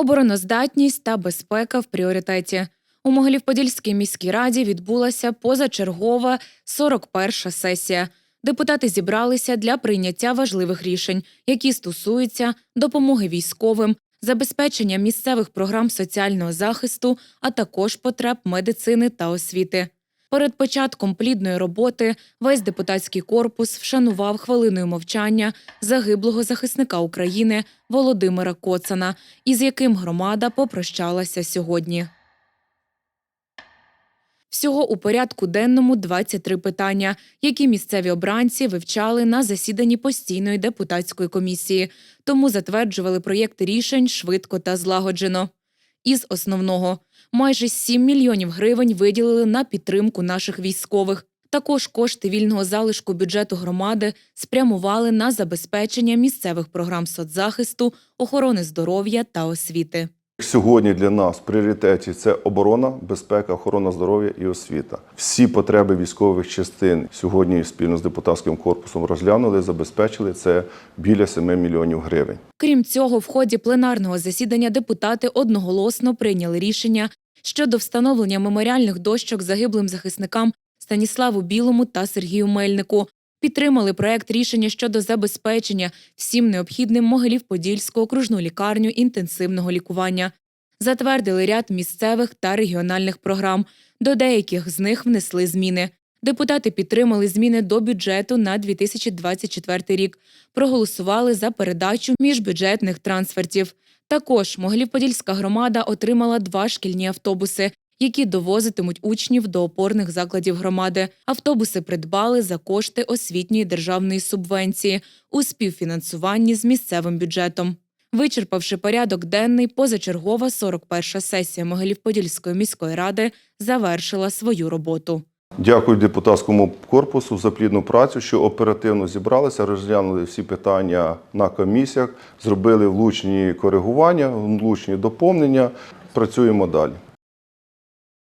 Обороноздатність та безпека в пріоритеті. У Могилів-Подільській міській раді відбулася позачергова 41-ша сесія. Депутати зібралися для прийняття важливих рішень, які стосуються допомоги військовим, забезпечення місцевих програм соціального захисту, а також потреб медицини та освіти. Перед початком плідної роботи весь депутатський корпус вшанував хвилиною мовчання загиблого захисника України Володимира Коцана, із яким громада попрощалася сьогодні. Всього у порядку денному 23 питання, які місцеві обранці вивчали на засіданні постійної депутатської комісії, тому затверджували проєкти рішень швидко та злагоджено. Із основного майже 7 мільйонів гривень виділили на підтримку наших військових. Також кошти вільного залишку бюджету громади спрямували на забезпечення місцевих програм соцзахисту, охорони здоров'я та освіти. Сьогодні для нас пріоритеті це оборона, безпека, охорона здоров'я і освіта. Всі потреби військових частин сьогодні спільно з депутатським корпусом розглянули, забезпечили це біля 7 мільйонів гривень. Крім цього, в ході пленарного засідання депутати одноголосно прийняли рішення щодо встановлення меморіальних дощок загиблим захисникам Станіславу Білому та Сергію Мельнику. Підтримали проект рішення щодо забезпечення всім необхідним Могилів-Подільську окружну лікарню інтенсивного лікування. Затвердили ряд місцевих та регіональних програм. До деяких з них внесли зміни. Депутати підтримали зміни до бюджету на 2024 рік. Проголосували за передачу міжбюджетних трансфертів. Також Могилів-Подільська громада отримала два шкільні автобуси, які довозитимуть учнів до опорних закладів громади. Автобуси придбали за кошти освітньої державної субвенції у співфінансуванні з місцевим бюджетом. Вичерпавши порядок денний, позачергова 41-ша сесія Могилів-Подільської міської ради завершила свою роботу. Дякую депутатському корпусу за плідну працю, що оперативно зібралися, розглянули всі питання на комісіях, зробили влучні коригування, влучні доповнення. Працюємо далі.